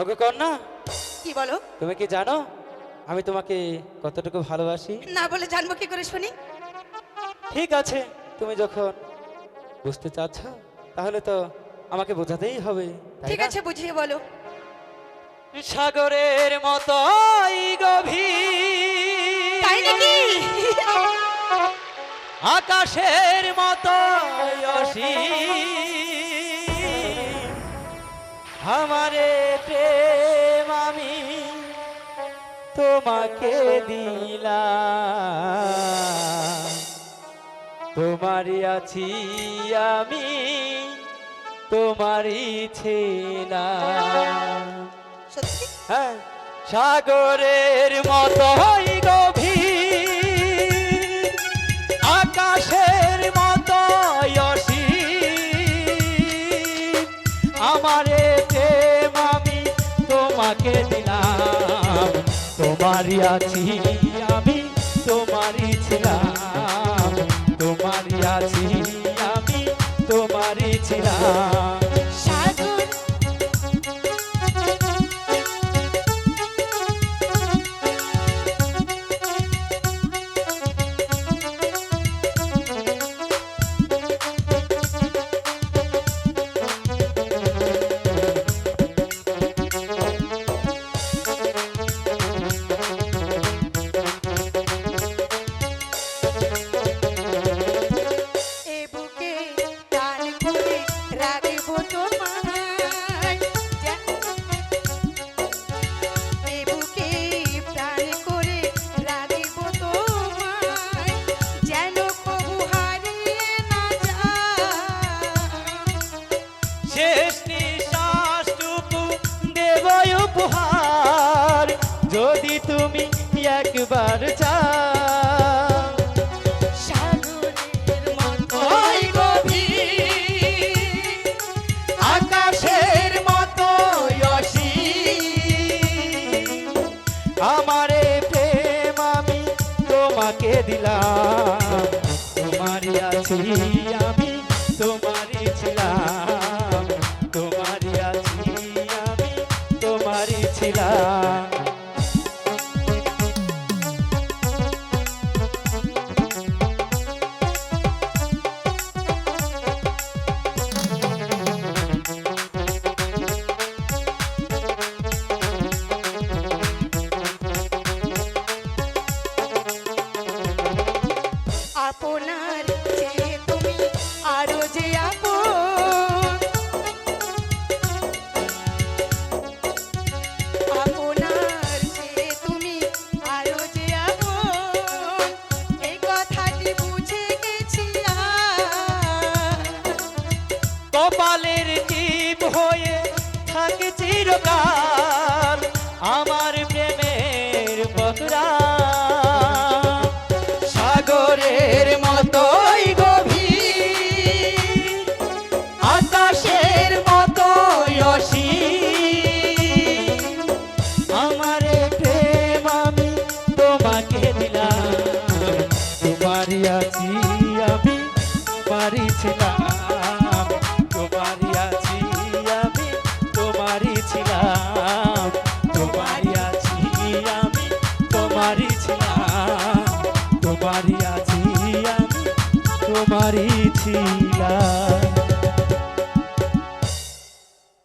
ওকে কন্যা। কি বলো? তুমি কি জানো? আমি তোমাকে কতটুকু ভালোবাসি? না বলে জানব কি করে শুনি? ঠিক আছে তুমি যখন বুঝতে চাচ্ছ তাহলে তো আমাকে বোঝাতেই হবে ঠিক আছে বুঝিয়ে বলো। সাগরের মতো গভীর। তাই নাকি? আকাশের মতো আমারে তোমাকে দিলাম। তোমারই আছি আমি তোমারই ছিলাম হ্যাঁ সাগরের মতোই গভীর আকাশের মতোই অসীম। আমারে প্রেম আমি তোমাকে আছি। আমি যদি তুমি একবার চাও। আকাশের মতো আমারে প্রেম আমি তোমাকে দিলাম। তোমারই আছি আপনার তুমি যে তুমি আরও যে আজ। কপালের জীব হয়ে থাকে চিরকাল। সাগরের মতোই গভীর আকাশের মতোই অসীম। আমার প্রেম আমি তোমাকে দিলাম তোমারই আমি আছি ছিলাম